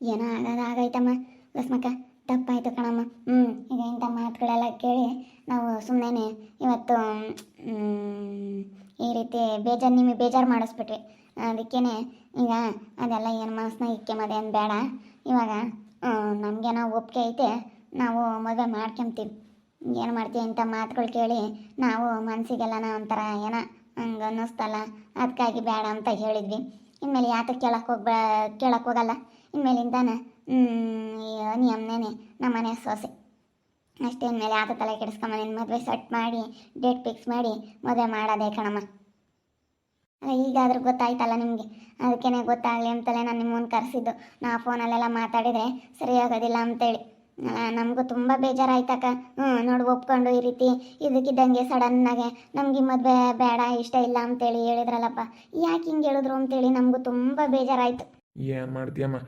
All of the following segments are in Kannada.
ಏನೋ ಆಗೋದು ಆಗೈತಮ್ಮ. ಬಸ್ಮಕ್ಕ ತಪ್ಪಾಯಿತು ಕಣಮ್ಮ. ಹ್ಞೂ ಈಗ ಇಂಥ ಮಾತುಗಳೆಲ್ಲ ಕೇಳಿ ನಾವು ಸುಮ್ಮನೆ ಇವತ್ತು ಈ ರೀತಿ ಬೇಜಾರು, ನಿಮಗೆ ಬೇಜಾರು ಮಾಡಿಸ್ಬಿಟ್ವಿ. ಅದಕ್ಕೇ ಈಗ ಅದೆಲ್ಲ ಏನು ಮನಸ್ಸನ್ನ ಇಕ್ಕೆಮದೆ ಏನು ಬೇಡ. ಇವಾಗ ನಮಗೇನೋ ಒಪ್ಪಿಗೆ ಐತೆ, ನಾವು ಮದುವೆ ಮಾಡ್ಕೊಂತೀವಿ. ಏನು ಮಾಡ್ತೀವಿ ಇಂಥ ಮಾತುಗಳು ಕೇಳಿ ನಾವು ಮನಸ್ಸಿಗೆಲ್ಲ ಒಂಥರ ಏನೋ ಹಂಗೆ ಅನ್ನಿಸ್ತಲ್ಲ. ಅದಕ್ಕಾಗಿ ಬೇಡ ಅಂತ ಹೇಳಿದ್ವಿ. ಇನ್ಮೇಲೆ ಯಾತಕ್ಕೆ ಕೇಳಕ್ಕೆ ಹೋಗ್ಬೇ, ಕೇಳಕ್ಕೆ ಹೋಗಲ್ಲ. ಇನ್ಮೇಲಿಂದಾನ ನಿಯಮ್ನೇನೆ ನಮ್ಮ ಮನೆ ಸೊಸೆ. ಅಷ್ಟೇ ಇನ್ಮೇಲೆ ಆತ ತಲೆ ಕೆಡಿಸ್ಕೊಂಬ ನಿನ್ನ ಮದುವೆ ಸೆಟ್ ಮಾಡಿ ಡೇಟ್ ಫಿಕ್ಸ್ ಮಾಡಿ ಮದುವೆ ಮಾಡೋದೇ ಕಣಮ್ಮ. ಈಗಾದ್ರೂ ಗೊತ್ತಾಯ್ತಲ್ಲ ನಿಮಗೆ? ಅದಕ್ಕೇನೆ ಗೊತ್ತಾಗಲಿ ಅಂತಲೇ ನಾನು ನಿಮ್ಮನ್ನು ಕರೆಸಿದ್ದು. ನಾ ಫೋನಲ್ಲೆಲ್ಲ ಮಾತಾಡಿದರೆ ಸರಿಯಾಗೋದಿಲ್ಲ ಅಂತೇಳಿ. ನಮಗೂ ತುಂಬ ಬೇಜಾರಾಯ್ತಕ್ಕ. ಹ್ಞೂ ನೋಡಿ, ಒಪ್ಕೊಂಡು ಈ ರೀತಿ ಇದಕ್ಕಿದ್ದಂಗೆ ಸಡನ್ನಾಗೆ ನಮಗೆ ಮದುವೆ ಬೇಡ, ಇಷ್ಟ ಇಲ್ಲ ಅಂತೇಳಿ ಹೇಳಿದ್ರಲ್ಲಪ್ಪ. ಯಾಕೆ ಹಿಂಗೆ ಹೇಳಿದ್ರು ಅಂತೇಳಿ ನಮಗೂ ತುಂಬ ಬೇಜಾರಾಯಿತು. ಏನು ಮಾಡ್ತೀಯಮ್ಮ?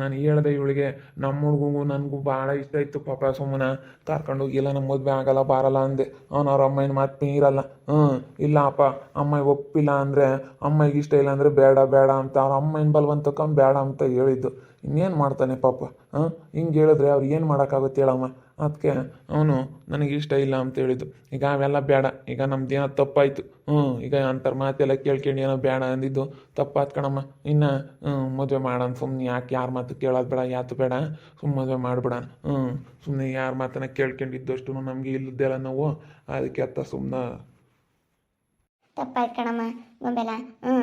ನಾನು ಹೇಳ್ದೆ ಇವಳಿಗೆ ನಮ್ಮ ಹುಡುಗಗೂ ನನಗೂ ಭಾಳ ಇಷ್ಟ ಇತ್ತು ಪಾಪ ಸುಮ್ಮನ. ಕರ್ಕೊಂಡು ಹೋಗಿಲ್ಲ ನಮ್ಮ ಮದುವೆ ಆಗಲ್ಲ, ಬಾರಲ್ಲ ಅಂದೆ. ಅವ್ನು ಅವ್ರ ಅಮ್ಮನ ಮಾತು ಮೀರಲ್ಲ ಹ್ಞೂ ಇಲ್ಲ ಅಪ್ಪ, ಅಮ್ಮ ಒಪ್ಪಿಲ್ಲ ಅಂದರೆ, ಅಮ್ಮಗೆ ಇಷ್ಟ ಇಲ್ಲ ಅಂದರೆ ಬೇಡ ಬೇಡ ಅಂತ. ಅವ್ರ ಅಮ್ಮನ ಬಲವಂತಕ್ಕೆ ಬೇಡ ಅಂತ ಹೇಳಿದ್ದು. ಇನ್ನೇನು ಮಾಡ್ತಾನೆ ಪಾಪ? ಹಾಂ? ಹಿಂಗೆ ಹೇಳಿದ್ರೆ ಅವ್ರು ಏನು ಮಾಡೋಕ್ಕಾಗುತ್ತೆ ಹೇಳಮ್ಮ? ಅದಕ್ಕೆ ಅವನು ನನಗೆ ಇಷ್ಟ ಇಲ್ಲ ಅಂತ ಹೇಳಿದ್ದು. ಈಗ ಅವೆಲ್ಲ ಬೇಡ ಈಗ ನಮ್ದು ಏನೋ ತಪ್ಪಾಯಿತು. ಹ್ಞೂ, ಈಗ ಅಂತರ ಮಾತೆಲ್ಲ ಕೇಳ್ಕೊಂಡು ಏನೋ ಬೇಡ ಅಂದಿದ್ದು ತಪ್ಪಾತ್ ಕಣಮ್ಮ. ಇನ್ನು ಮದುವೆ ಮಾಡೋಣ. ಸುಮ್ಮನೆ ಯಾಕೆ ಯಾರ ಮಾತು ಕೇಳೋದು ಬೇಡ, ಯಾತು ಬೇಡ. ಸುಮ್ಮನೆ ಮದುವೆ ಮಾಡಿಬಿಡ ಹ್ಞೂ ಸುಮ್ಮನೆ ಯಾರ ಮಾತನ್ನ ಕೇಳ್ಕೊಂಡಿದ್ದಷ್ಟು ನಮಗೆ ಇಲ್ಲದ್ದೆಲ್ಲ ನಾವು. ಅದಕ್ಕೆ ಅತ್ತ ಸುಮ್ಮನೆ ತಪ್ಪಾಯ್ತು ಕಣಮ್ಮ. ಗೊಂಬೆಲ ಹ್ಞೂ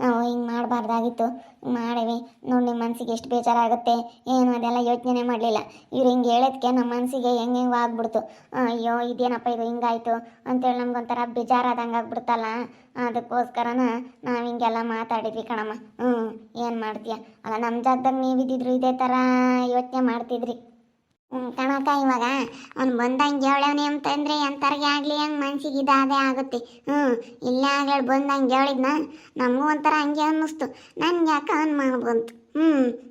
ನಾವು ಹಿಂಗೆ ಮಾಡಬಾರ್ದಾಗಿತ್ತು. ಮಾಡಿವಿ. ನೋಡಿ ನಿಮ್ಮ ಮನಸ್ಸಿಗೆ ಎಷ್ಟು ಬೇಜಾರಾಗುತ್ತೆ. ಏನು ಅದೆಲ್ಲ ಯೋಚನೆ ಮಾಡಲಿಲ್ಲ. ಇವ್ರು ಹಿಂಗೆ ಹೇಳೋದಕ್ಕೆ ನಮ್ಮ ಮನಸ್ಸಿಗೆ ಹೆಂಗೆ ಹೆಂಗೆ ಆಗ್ಬಿಡ್ತು. ಅಯ್ಯೋ, ಇದೇನಪ್ಪ ಇದು ಹಿಂಗಾಯ್ತು ಅಂತೇಳಿ ನಮ್ಗೊಂಥರ ಬೇಜಾರಾದಂಗೆ ಆಗ್ಬಿಡ್ತಲ್ಲ. ಅದಕ್ಕೋಸ್ಕರನ ನಾವು ಹಿಂಗೆಲ್ಲ ಮಾತಾಡಿದ್ವಿ ಕಣಮ್ಮ. ಹ್ಞೂ ಏನು ಮಾಡ್ತೀಯ? ಅಲ್ಲ ನಮ್ಮ ಜಾಗದಾಗ ನೀವಿದ್ದಿದ್ರು ಇದೇ ಥರ ಯೋಚನೆ ಮಾಡ್ತಿದ್ರಿ. ಹ್ಞೂ ಕಣಕ್ಕ ಇವಾಗ ಅವ್ನು ಬಂದಂಗೆ ಹೇಳವನೆ ಅಂತಂದ್ರೆ ಎಂಥರ್ಗೆ ಆಗಲಿ, ಹಂಗೆ ಮನ್ಸಿಗೆ ಇದಾದೇ ಆಗುತ್ತೆ. ಹ್ಞೂ ಇಲ್ಲೇ ಆಗ್ಲಿ ಬಂದಂಗೆ ಹೇಳಿದ್ನ, ನಮಗೂ ಒಂಥರ ಹಂಗೆ ಅನ್ನಿಸ್ತು. ನನ್ಗೆ ಯಾಕೆ ಅವ್ನು ಬಂತು ಹ್ಞೂ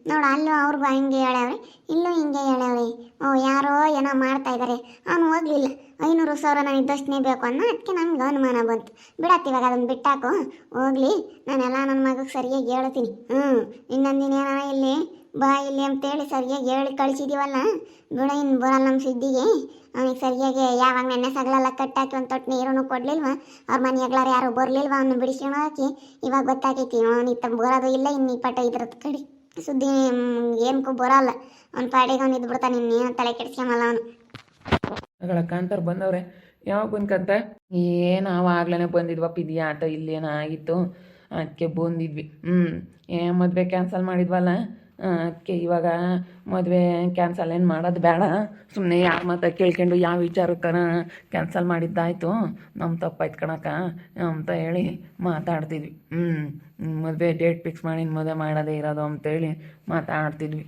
ನೋಡು, ಅಲ್ಲೂ ಅವ್ರಿಗೂ ಹಂಗೆ ಹೇಳವ್ರಿ ಇಲ್ಲೂ ಹಿಂಗೆ ಹೇಳವ್ರಿ ಓ, ಯಾರೋ ಏನೋ ಮಾಡ್ತಾ ಇದ್ದಾರೆ ಅವ್ನು ಹೋಗ್ಲಿಲ್ಲ. ಐನೂರು ಸಾವಿರ ನಾನು ಇದ್ದಷ್ಟನೇ ಬೇಕು ಅನ್ನೋ ಅದಕ್ಕೆ ನಮ್ಗೆ ಅನುಮಾನ ಬಂತು. ಬಿಡತ್ತೆ ಇವಾಗ ಅದನ್ನು ಬಿಟ್ಟಾಕು. ಹೋಗ್ಲಿ, ನಾನೆಲ್ಲ ನನ್ನ ಮಗಗೆ ಸರಿಯಾಗಿ ಹೇಳ್ತೀನಿ. ಹ್ಞೂ ಇನ್ನೊಂದಿನ ಇಲ್ಲಿ ಬಾ ಇಲ್ಲಿ ಅಂತೇಳಿ ಸರಿಯಾಗಿ ಹೇಳಿ ಕಳಿಸಿದೀವಲ್ಲ? ಬಿಡ ಇನ್ನು ಬರಲ್ಲ ನಮ್ಮ ಸುದ್ದಿಗೆ. ಅವನಿಗೆ ಸರಿಯಾಗಿ ಯಾವಾಗ ನೆನ್ನೆ ಸಗಲೆಲ್ಲ ಕಟ್ಟಾಕಿ ಒಂದು ತೊಟ್ಟು ನೀರನ್ನು ಕೊಡಲಿಲ್ವ? ಅವ್ರ ಮನೆಯಾಗ್ಲಾರ ಯಾರು ಬರಲಿಲ್ವ ಅವನು ಬಿಡಿಸ್ಕೊಂಡು ಹಾಕಿ ಇವಾಗ ಗೊತ್ತಾಗೈತಿ ಅವನು ಇತ್ತ ಬರೋದು ಇಲ್ಲ, ಇನ್ನು ಪಟ ಇದ್ರದ್ದು ಕಡೆ. ಸುದ್ದಿ ಏನಕ್ಕೂ ಬರಲ್ಲ. ಅವ್ನ ಪಾಡಿಗೆ ಅವ್ನು ಇದ್ದು ಬಿಡ್ತಾನೆ ಇನ್ನೇನು ತಲೆ ಕೆಡಿಸ್ಕೊಂಬಲ್ಲ ಅವನು. ಕಾಂತಾರ ಬಂದವ್ರೆ, ಯಾವಾಗ ಬಂದ್ಕಂತ ಏನು ಆವಾಗ್ಲೇ ಬಂದಿದ್ವಪ್ಪ ಆಟ, ಇಲ್ಲೇನೋ ಆಗಿತ್ತು. ಅದಕ್ಕೆ ಬಂದಿದ್ವಿ. ಹ್ಞೂ ಏ ಮದುವೆ ಕ್ಯಾನ್ಸಲ್ ಮಾಡಿದ್ವಲ್ಲ? ಅದಕ್ಕೆ ಇವಾಗ ಮದುವೆ ಕ್ಯಾನ್ಸಲ್ ಏನು ಮಾಡೋದು ಬೇಡ. ಸುಮ್ಮನೆ ಯಾರ ಮಾತ ಕೇಳ್ಕೊಂಡು ಯಾವ ವಿಚಾರಕ್ಕನ ಕ್ಯಾನ್ಸಲ್ ಮಾಡಿದ್ದಾಯಿತು? ನಮ್ಮ ತಪ್ಪಾಯ್ತು ಕಣಕ್ಕ, ಅಂತ ಹೇಳಿ ಮಾತಾಡ್ತಿದ್ವಿ. ಹ್ಞೂ ಮದುವೆ ಡೇಟ್ ಫಿಕ್ಸ್ ಮಾಡಿ ಮದುವೆ ಮಾಡೋದೇ ಇರೋದು ಅಂತೇಳಿ ಮಾತಾಡ್ತಿದ್ವಿ.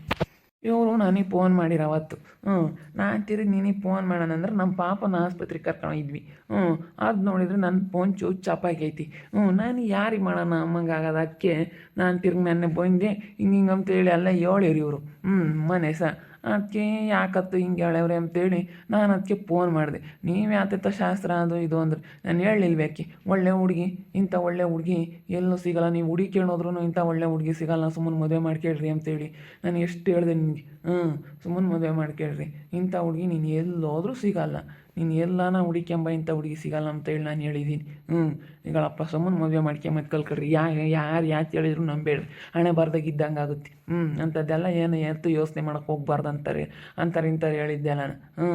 ಇವರು ನನಗೆ ಫೋನ್ ಮಾಡಿರ ಅವತ್ತು. ಹ್ಞೂ ನಾನು ತಿರುಗಿ ನಿನಗೆ ಫೋನ್ ಮಾಡೋಣ ಅಂದ್ರೆ ನಮ್ಮ ಪಾಪನ ಆಸ್ಪತ್ರೆಗೆ ಕರ್ಕೊಂಡಿದ್ವಿ ಹ್ಞೂ ಅದು ನೋಡಿದ್ರೆ ನನ್ನ ಫೋನ್ ಚೂ ಚಪಾಗೈತಿ ಹ್ಞೂ ನಾನು ಯಾರಿಗೆ ಮಾಡೋಣ ಅಮ್ಮಂಗೆ ನಾನು ತಿರ್ಗಿ ನೆನ್ನೆ ಬಂದೆ, ಹಿಂಗೆ ಹಿಂಗೆ ಅಂತೇಳಿ ಎಲ್ಲ ಹೇಳಿರಿ ಇವರು ಹ್ಞೂ ಮನೆ ಸಹ ಅದಕ್ಕೆ ಯಾಕತ್ತು ಹಿಂಗೆ ಹೇಳವ್ರೆ ಅಂತೇಳಿ ನಾನು ಅದಕ್ಕೆ ಫೋನ್ ಮಾಡಿದೆ. ನೀವು ಯಾತತ್ತ ಶಾಸ್ತ್ರ ಅದು ಇದು ಅಂದ್ರೆ? ನಾನು ಹೇಳಿಲ್ಬೇಕಿ ಒಳ್ಳೆ ಹುಡುಗಿ, ಇಂಥ ಒಳ್ಳೆ ಹುಡುಗಿ ಎಲ್ಲೂ ಸಿಗಲ್ಲ. ನೀವು ಹುಡುಗಿ ಕೇಳೋದ್ರೂ ಇಂಥ ಒಳ್ಳೆ ಹುಡುಗಿ ಸಿಗಲ್ಲ. ಸುಮ್ಮನೆ ಮದುವೆ ಮಾಡ್ಕೇಳ್ರಿ ಅಂತೇಳಿ. ನಾನು ಎಷ್ಟು ಹೇಳಿದೆ ನಿಮಗೆ ಹ್ಞೂ ಸುಮ್ಮನೆ ಮದುವೆ ಮಾಡ್ಕೇಳ್ರಿ ಇಂಥ ಹುಡುಗಿ ನೀನು ಎಲ್ಲೋದ್ರೂ ಸಿಗಲ್ಲ. ನೀನು ಎಲ್ಲಾನ ಹುಡುಕ್ಯಂಬ ಇಂಥ ಹುಡುಗಿ ಸಿಗಲ್ಲ ಅಂತ ಹೇಳಿ ನಾನು ಹೇಳಿದ್ದೀನಿ ಹ್ಞೂ ಈಗಳಪ್ಪ ಸುಮ್ಮನೆ ಮದುವೆ ಮಾಡ್ಕೊಂಬತ್ತು ಕಲ್ಕಳ್ರಿ ಯಾ ಯಾರು ಯಾಕೆ ಹೇಳಿದ್ರು ನಂಬೇಡ್ರಿ. ಹಣೆ ಬರ್ದಾಗ ಇದ್ದಂಗೆ ಆಗುತ್ತೆ. ಹ್ಞೂ ಅಂಥದ್ದೆಲ್ಲ ಏನು ಎತ್ತು ಯೋಚನೆ ಮಾಡೋಕೆ ಹೋಗ್ಬಾರ್ದು ಅಂತಾರೆ ಅಂತಾರೆ ಇಂಥವ್ರು ಹೇಳಿದ್ದೆ ನಾನು. ಹ್ಞೂ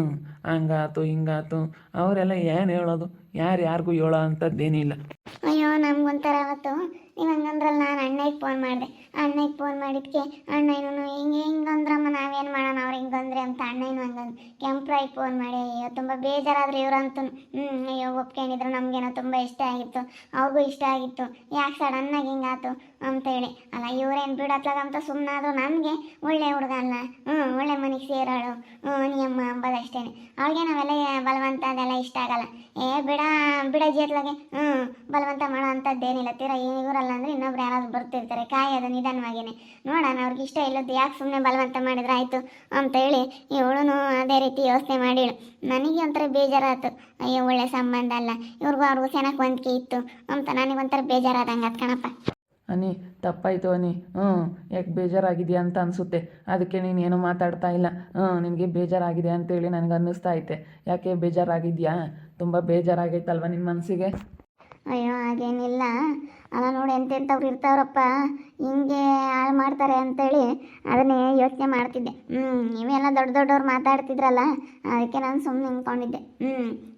ಹಂಗಾತು, ಹಿಂಗಾತು. ಅವರೆಲ್ಲ ಏನು ಹೇಳೋದು? ಯಾರು ಯಾರಿಗೂ ಹೇಳೋ ಅಂಥದ್ದೇನಿಲ್ಲ ಅಯ್ಯೋ, ನಮ್ಗೊಂಥರ ಅವತ್ತು ನೀವು ಹಂಗಂದ್ರಲ್ಲ ನಾನು ಅಣ್ಣಗೆ ಫೋನ್ ಮಾಡಿದೆ. ಅಣ್ಣಗೆ ಫೋನ್ ಮಾಡಿದ್ಕೆ ಅಣ್ಣ ಏನು ಹಿಂಗೆ ಹಿಂಗಂದ್ರೆ ಅಂತ ಅಣ್ಣ ಏನು ಹಂಗಂದು ಕೆಂಪ್ರಾಗಿ ಫೋನ್ ಮಾಡಿ, ಅಯ್ಯೋ, ತುಂಬ ಬೇಜಾರಾದ್ರು ಇವ್ರಂತೂ ಹ್ಞೂ ಅಯ್ಯೋ ಒಪ್ಕೊಂಡಿದ್ರು ನಮಗೇನೋ ತುಂಬ ಇಷ್ಟ ಆಗಿತ್ತು, ಅವ್ರಿಗೂ ಇಷ್ಟ ಆಗಿತ್ತು, ಯಾಕೆ ಸಡನ್ನಾಗಿ ಹಿಂಗಾತು ಅಂತೇಳಿ. ಅಲ್ಲ, ಇವ್ರೇನು ಬಿಡತ್ಲಾಗಂತ ಸುಮ್ಮನಾದ್ರು ನಮಗೆ ಒಳ್ಳೆ ಹುಡುಗ ಅಲ್ಲ. ಹ್ಞೂ ಒಳ್ಳೆ ಮನೆಗೆ ಸೇರೋಳು. ಹ್ಞೂ ನಿಯಮ್ಮ ಅಂಬೋದಷ್ಟೇ ಅವ್ಳಿಗೆ ನಾವೆಲ್ಲ ಬಲವಂತ ಅದೆಲ್ಲ ಇಷ್ಟ ಆಗಲ್ಲ. ಏ, ಬಿಡ ಬಿಡ ಜೇತ್ಲಾಗೆ. ಹ್ಞೂ ಬಲವಂತ ಮಾಡೋ ಅಂಥದ್ದೇನಿಲ್ಲ. ತೀರಾ ಇವರಲ್ಲ ಅಂದರೆ ಇನ್ನೊಬ್ರು ಯಾರಾದ್ರು ಬರ್ತಿರ್ತಾರೆ. ಕಾಯೋದು ನಿಧಾನವಾಗೇನೆ. ನೋಡೋಣ, ಅವ್ರಿಗೆ ಇಷ್ಟ ಇಲ್ಲದ್ದು ಯಾಕೆ ಸುಮ್ಮನೆ ಬಲವಂತ ಮಾಡಿದ್ರೆ ಆಯಿತು ಅಂತ ಹೇಳಿ ಇವಳು ಅದೇ ರೀತಿ ಯೋಚನೆ ಮಾಡಿಳು. ನನಗೆ ಒಂಥರ ಬೇಜಾರಾಯ್ತು ಅಯ್ಯೋ, ಒಳ್ಳೆ ಸಂಬಂಧ ಅಲ್ಲ. ಇವ್ರಿಗೂ ಅವ್ರಿಗೂ ಚೆನ್ನಾಗಿ ಹೊಂದಿಕೆ ಇತ್ತು ಅಂತ ನನಗೆ ಒಂಥರ ಬೇಜಾರಾದಂಗೆ ಅದು ಕಣಪ್ಪ. ಅನಿ ತಪ್ಪಾಯಿತು ಅನಿ ಹ್ಞೂ ಯಾಕೆ ಬೇಜಾರಾಗಿದೆಯಾ ಅಂತ ಅನಿಸುತ್ತೆ. ಅದಕ್ಕೆ ನೀನು ಏನೂ ಮಾತಾಡ್ತಾ ಇಲ್ಲ. ಹ್ಞೂ ನಿನಗೆ ಬೇಜಾರಾಗಿದೆ ಅಂತೇಳಿ ನನಗೆ ಅನ್ನಿಸ್ತಾ ಐತೆ. ಯಾಕೆ ಬೇಜಾರಾಗಿದೆಯಾ? ತುಂಬ ಬೇಜಾರಾಗೈತಲ್ವ ನಿನ್ನ ಮನಸ್ಸಿಗೆ ಅಯ್ಯೋ, ಹಾಗೇನಿಲ್ಲ. ಅಲ್ಲ ನೋಡಿ ಎಂತೆಂಥವ್ರು ಇರ್ತಾವ್ರಪ್ಪ. ಹಿಂಗೆ ಹಾಳು ಮಾಡ್ತಾರೆ ಅಂತೇಳಿ ಅದನ್ನೇ ಯೋಚನೆ ಮಾಡ್ತಿದ್ದೆ. ಹ್ಞೂ ನೀವೆಲ್ಲ ದೊಡ್ಡ ದೊಡ್ಡವ್ರು ಮಾತಾಡ್ತಿದ್ರಲ್ಲ, ಅದಕ್ಕೆ ನಾನು ಸುಮ್ಮನೆ ನಿಂತ್ಕೊಂಡಿದ್ದೆ. ಹ್ಞೂ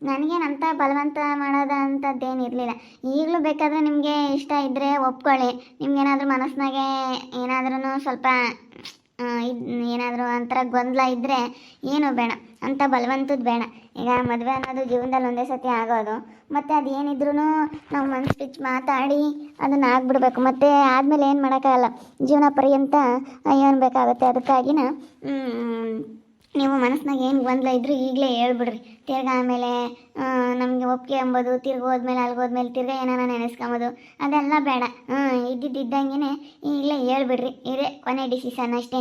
ನನಗೇನಂತ ಬಲವಂತ ಮಾಡೋದ ಅಂಥದ್ದೇನು ಇರಲಿಲ್ಲ. ಈಗಲೂ ಬೇಕಾದರೆ ನಿಮಗೆ ಇಷ್ಟ ಇದ್ದರೆ ಒಪ್ಕೊಳ್ಳಿ. ನಿಮ್ಗೇನಾದರೂ ಮನಸ್ಸಿನಾಗೆ ಏನಾದ್ರೂ ಸ್ವಲ್ಪ ಏನಾದರೂ ಒಂಥರ ಗೊಂದಲ ಇದ್ದರೆ ಏನು ಬೇಡ, ಅಂತ ಬಲವಂತದ್ದು ಬೇಡ. ಈಗ ಮದುವೆ ಅನ್ನೋದು ಜೀವನದಲ್ಲಿ ಒಂದೇ ಸತಿ ಆಗೋದು, ಮತ್ತು ಅದು ಏನಿದ್ರೂ ನಾವು ಮನ್ಸು ಬಿಚ್ಚಿ ಮಾತಾಡಿ ಅದನ್ನು ಆಗ್ಬಿಡ್ಬೇಕು. ಮತ್ತು ಆದಮೇಲೆ ಏನು ಮಾಡೋಕ್ಕಾಗಲ್ಲ? ಜೀವನ ಪರ್ಯಂತ ಏನು ಬೇಕಾಗುತ್ತೆ. ಅದಕ್ಕಾಗಿನ ನೀವು ಮನಸ್ಸಿನಾಗ ಏನು ಗೊಂದಲ ಇದ್ರು ಈಗಲೇ ಹೇಳ್ಬಿಡ್ರಿ. ತಿರ್ಗಾ ಆಮೇಲೆ ನಮಗೆ ಒಪ್ಪಿಗೆ ಅಂಬೋದು, ತಿರ್ಗಿ ಹೋದ್ಮೇಲೆ ಅಲ್ಲಿಗೆ ಹೋದ್ಮೇಲೆ ತಿರ್ಗಾ ಏನಾರ ನೆನೆಸ್ಕೊಂಬೋದು, ಅದೆಲ್ಲ ಬೇಡ. ಹ್ಞೂ ಇದ್ದಿದ್ದಂಗೆ ಈಗಲೇ ಹೇಳ್ಬಿಡ್ರಿ. ಇದೇ ಕೊನೆ ಡಿಸಿಷನ್ ಅಷ್ಟೇ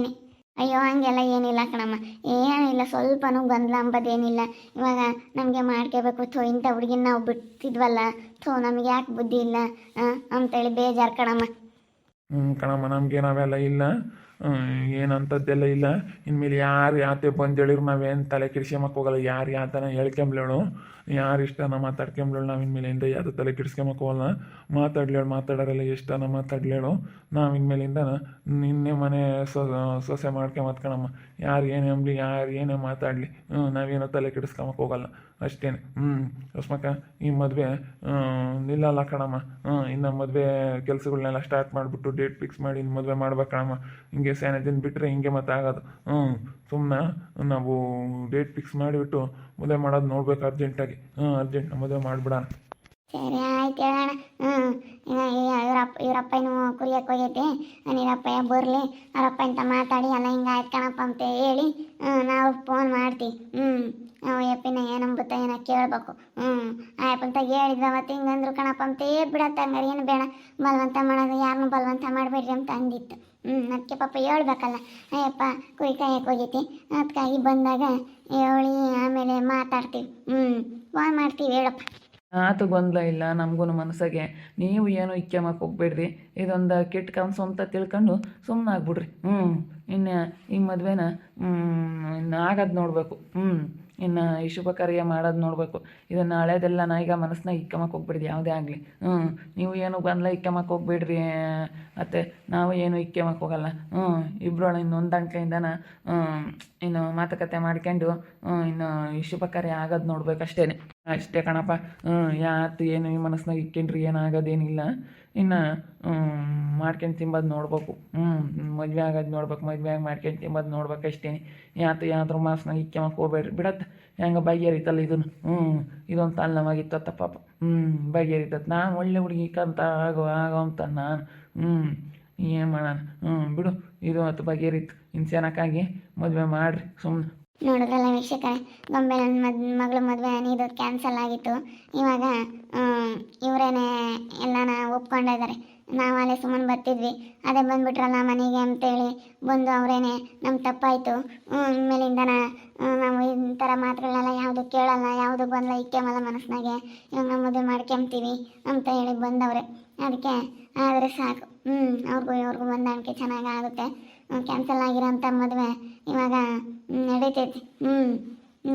ಅಯ್ಯೋ, ಹಂಗೆಲ್ಲ ಏನಿಲ್ಲ ಕಣಮ್ಮ. ಏನಿಲ್ಲ ಸ್ವಲ್ಪನೂ ಗೊಂದಲ ಅಂಬೋದೇನಿಲ್ಲ. ಇವಾಗ ನಮಗೆ ಮಾಡ್ಕೋಬೇಕು ಥೋ, ಇಂಥ ಹುಡುಗಿನ ನಾವು ಬಿಡ್ತಿದ್ವಲ್ಲ. ಥೋ, ನಮಗೆ ಯಾಕೆ ಬುದ್ಧಿ ಇಲ್ಲ ಅಂತೇಳಿ ಬೇಜಾರು ಕಣಮ್ಮ. ಹ್ಞೂ ಕಣಮ್ಮ, ನಮಗೆ ನಾವೆಲ್ಲ ಇಲ್ಲ. ಏನಂಥದ್ದೆಲ್ಲ ಇಲ್ಲ. ಇನ್ಮೇಲೆ ಯಾರು ಯಾತೆ ಬಂದು ಹೇಳಿದ್ರು ನಾವೇನು ತಲೆ ಕೆಡ್ಸ್ಕೊಂಬಕ್ಕೆ ಹೋಗಲ್ಲ. ಯಾರು ಯಾತನ ಹೇಳ್ಕೊಂಬ್ಲೇಳು. ಯಾರು ಇಷ್ಟನ ಮಾತಾಡ್ಕೊಂಬ್ಲೇಳು. ನಾವು ಇನ್ಮೇಲಿಂದ ಯಾವುದು ತಲೆ ಕೆಡ್ಸ್ಕೊಂಬಕ್ಕೆ ಹೋಗಲ್ಲ. ಮಾತಾಡ್ಲೇಳು, ಮಾತಾಡೋರೆಲ್ಲ ಇಷ್ಟನ ಮಾತಾಡ್ಲೇಳು. ನಾವು ಇನ್ಮೇಲಿಂದ ನಿನ್ನೆ ಮನೆ ಸೊಸೆ ಮಾಡ್ಕೊಂಬತ್ಕೊಳಮ್ಮ ಯಾರು ಏನೇ ಅಂಬ್ಲಿ, ಯಾರು ಏನೇ ಮಾತಾಡಲಿ. ನಾವೇನೋ ತಲೆ ಕೆಡಿಸ್ಕೊಂಬಕ್ಕೆ ಹೋಗಲ್ಲ. ಅಷ್ಟೇ ಹ್ಞೂ ಅಸ್ಮಕ್ಕ ಈ ಮದುವೆ ನಿಲ್ಲಲ್ಲ ಕಣಮ್ಮ. ಹ್ಞೂ ಇನ್ನು ಮದುವೆ ಕೆಲಸಗಳನ್ನೆಲ್ಲ ಸ್ಟಾರ್ಟ್ ಮಾಡಿಬಿಟ್ಟು ಡೇಟ್ ಫಿಕ್ಸ್ ಮಾಡಿ ಇನ್ನು ಮದುವೆ ಮಾಡ್ಬೇಕು ಕಣಮ್ಮ. ಹಿಂಗೆ ಸೇನೆ ದಿನ ಬಿಟ್ಟರೆ ಹಿಂಗೆ ಮತ್ತೆ ಆಗೋದು. ಹ್ಞೂ ಸುಮ್ಮನೆ ನಾವು ಡೇಟ್ ಫಿಕ್ಸ್ ಮಾಡಿಬಿಟ್ಟು ಮದುವೆ ಮಾಡೋದು ನೋಡ್ಬೇಕು ಅರ್ಜೆಂಟಾಗಿ ಹ್ಞೂ ಅರ್ಜೆಂಟ್ ಮದುವೆ ಮಾಡಿಬಿಡೋಣ. ಸರಿ ಆಯ್ತು ಹೇಳೋಣ. ಹ್ಞೂ ಇವರಪ್ಪ ಇನ್ನು ಕುರಿಯಕ್ಕೆ ಹೋಗೈತಿ. ನೀರಪ್ಪಯ್ಯ ಬರಲಿ. ಅವರಪ್ಪ ಅಂತ ಮಾತಾಡಿ, ಎಲ್ಲ ಹಿಂಗೆ ಆಯ್ತು ಕಣಪ್ಪ ಅಂತ ಹೇಳಿ ನಾವು ಫೋನ್ ಮಾಡ್ತೀವಿ. ಹ್ಞೂ ನಾವು ಏನು ಏನಂಬುತ್ತ ಏನೋ ಕೇಳಬೇಕು? ಹ್ಞೂ ಆಯಪ್ಪ ಅಂತ ಹೇಳಿದ ಮತ್ತೆ ಹಿಂಗಂದ್ರು ಕಣಪ್ಪ ಅಂತ ಬಿಡತ್ತೆ ಹಂಗಾರೆ? ಏನು ಬೇಡ. ಬಲವಂತ ಮಾಡೋದು ಯಾರನ್ನೂ ಬಲವಂತ ಮಾಡಬೇಡ್ರಿ ಅಂತ ಅಂದಿತ್ತು. ಹ್ಞೂ ಅದಕ್ಕೆ ಪಾಪ ಹೇಳ್ಬೇಕಲ್ಲ. ಅಯ್ಯಪ್ಪ ಕುರಿ ಕಾಯಕ್ಕೆ ಹೋಗೈತಿ. ಅದಕ್ಕಾಗಿ ಬಂದಾಗ ಹೇಳಿ ಆಮೇಲೆ ಮಾತಾಡ್ತೀವಿ. ಹ್ಞೂ ಫೋನ್ ಮಾಡ್ತೀವಿ ಹೇಳಪ್ಪ. ಆತು ಗೊಂದಲ ಇಲ್ಲ ನಮಗೂ ಮನಸ್ಸಾಗೆ. ನೀವು ಏನು ಇಕ್ಕೆಮಕ್ಕೆ ಹೋಗ್ಬೇಡ್ರಿ. ಇದೊಂದು ಕೆಟ್ಟ ಕನಸು ಅಂತ ತಿಳ್ಕೊಂಡು ಸುಮ್ಮನೆ ಆಗ್ಬಿಡ್ರಿ. ಹ್ಞೂ ಇನ್ನು ಈ ಮದುವೆನ ಇನ್ನು ಆಗೋದು ನೋಡಬೇಕು. ಹ್ಞೂ ಇನ್ನು ಈ ಶುಭ ಕಾರ್ಯ ಮಾಡೋದು ನೋಡಬೇಕು. ಇದನ್ನು ಹಳೇದೆಲ್ಲ ನಾ ಈಗ ಮನಸ್ಸನ್ನ ಇಕ್ಕಮಕ್ಕೆ ಹೋಗ್ಬೇಡ್ರಿ ಯಾವುದೇ ಆಗಲಿ. ಹ್ಞೂ ನೀವು ಏನು ಬಂದಲ ಇಕ್ಕಮಕ್ಕೆ ಹೋಗ್ಬೇಡ್ರಿ. ಮತ್ತು ನಾವು ಏನು ಇಕ್ಕಮಕ್ಕೆ ಹೋಗಲ್ಲ. ಹ್ಞೂ ಇಬ್ಬರೊಳ ಇನ್ನು ಹೊಂದಾಣಿಕೆಯಿಂದನ ಇನ್ನು ಮಾತುಕತೆ ಮಾಡ್ಕೊಂಡು ಇನ್ನು ಈ ಶುಭ ಕಾರ್ಯ ಆಗೋದು ನೋಡ್ಬೇಕು ಅಷ್ಟೇ ಅಷ್ಟೇ ಕಣಪ್ಪ. ಹ್ಞೂ ಯಾತು ಏನು ಈ ಮನಸ್ಸಿನಾಗ ಇಕ್ಕೊಂಡ್ರಿ ಏನಾಗೋದೇನಿಲ್ಲ ಇನ್ನು ಮಾಡ್ಕೊಂಡು ತಿಂಬೋದು ನೋಡ್ಬೇಕು. ಹ್ಞೂ ಮದುವೆ ಆಗೋದು ನೋಡ್ಬೇಕು, ಮದುವೆ ಆಗಿ ಮಾಡ್ಕೊಂಡು ತಿಂಬೋದು ನೋಡ್ಬೇಕು ಅಷ್ಟೇ. ಯಾತು ಯಾವ್ದ್ರ ಮಾಸ್ನಾಗ ಇಕ್ಕೊಂಬಕ್ಕೆ ಹೋಗ್ಬೇಡ್ರಿ. ಬಿಡತ್ತೆ ಹೆಂಗೆ ಬಗೆಹರಿತಲ್ಲ ಇದನ್ನು ಹ್ಞೂ ಇದೊಂದು ತಲೆನೋವಾಗಿತ್ತತ್ತ ಪಾಪ. ಹ್ಞೂ ಬಗೆಹರಿತತ್ ನಾನು ಒಳ್ಳೆ ಹುಡುಗಿ ಕಂತ ಆಗೋ ಆಗೋ ಅಂತ ನಾನು. ಹ್ಞೂ ಏನು ಮಾಡೋಣ? ಹ್ಞೂ ಬಿಡು, ಇದು ಆತು ಬಗೆಹರಿತು ಇನ್ಸೇನಕ್ಕಾಗಿ ಮದುವೆ ಮಾಡಿರಿ. ಸುಮ್ಮನೆ ನೋಡಿದ್ರಲ್ಲ ವೀಕ್ಷಕರೇ ಗೊಂಬೆ ನನ್ನ ಮದ್, ಮಗಳ ಮದುವೆ ಇದು ಕ್ಯಾನ್ಸಲ್ ಆಗಿತ್ತು. ಇವಾಗ ಇವರೇನೆ ಎಲ್ಲನ ಒಪ್ಕೊಂಡಿದ್ದಾರೆ ನಾವು ಅಲ್ಲೇ ಸುಮ್ಮನೆ ಬರ್ತಿದ್ವಿ. ಅದೇ ಬಂದ್ಬಿಟ್ರಲ್ಲ ಮನೆಗೆ ಅಂತೇಳಿ ಬಂದು ಅವರೇನೆ ನಮ್ಮ ತಪ್ಪಾಯಿತು. ಇನ್ಮೇಲಿಂದ ನಾವು ಈ ಥರ ಮಾತುಗಳನ್ನೆಲ್ಲ ಯಾವುದು ಕೇಳಲ್ಲ, ಯಾವುದು ಬಂದಲ್ಲ ಇಕ್ಕೆಮಲ್ಲ ಮನಸ್ಸಿನಾಗೆ ಇವಾಗ ಮದುವೆ ಮಾಡ್ಕೊಂತೀವಿ ಅಂತ ಹೇಳಿ ಬಂದವ್ರೆ. ಅದಕ್ಕೆ ಆದರೆ ಸಾಕು. ಹ್ಞೂ ಅವ್ರಿಗೂ ಇವ್ರಿಗೂ ಹೊಂದಾಣಿಕೆ ಚೆನ್ನಾಗಿ ಆಗುತ್ತೆ. ಕ್ಯಾನ್ಸಲ್ ಆಗಿರೋಂಥ ಮದುವೆ. ಇವಾಗ ನಡೀತೈತಿ. ಹ್ಞೂ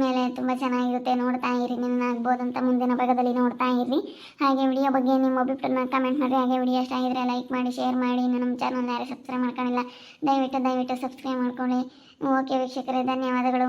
ಮೇಲೆ ತುಂಬ ಚೆನ್ನಾಗಿರುತ್ತೆ. ನೋಡ್ತಾ ಇರಿ ಆಗ್ಬೋದು ಅಂತ ಮುಂದಿನ ಭಾಗದಲ್ಲಿ ನೋಡ್ತಾ ಇರಿ. ಹಾಗೆ ವಿಡಿಯೋ ಬಗ್ಗೆ ನಿಮ್ಮ ಅಭಿಪ್ರಾಯನ ಕಮೆಂಟ್ ಮಾಡಿ ಹಾಗೆ ವಿಡಿಯೋ ಇಷ್ಟ ಆಗಿದ್ರೆ ಲೈಕ್ ಮಾಡಿ ಶೇರ್ ಮಾಡಿ. ಇನ್ನು ನಮ್ಮ ಚಾನಲ್ ಯಾರು ಸಬ್ಸ್ಕ್ರೈಬ್ ಮಾಡ್ಕೊಂಡಿಲ್ಲ, ದಯವಿಟ್ಟು ದಯವಿಟ್ಟು ಸಬ್ಸ್ಕ್ರೈಬ್ ಮಾಡ್ಕೊಳ್ಳಿ. ಓಕೆ ವೀಕ್ಷಕರೇ, ಧನ್ಯವಾದಗಳು.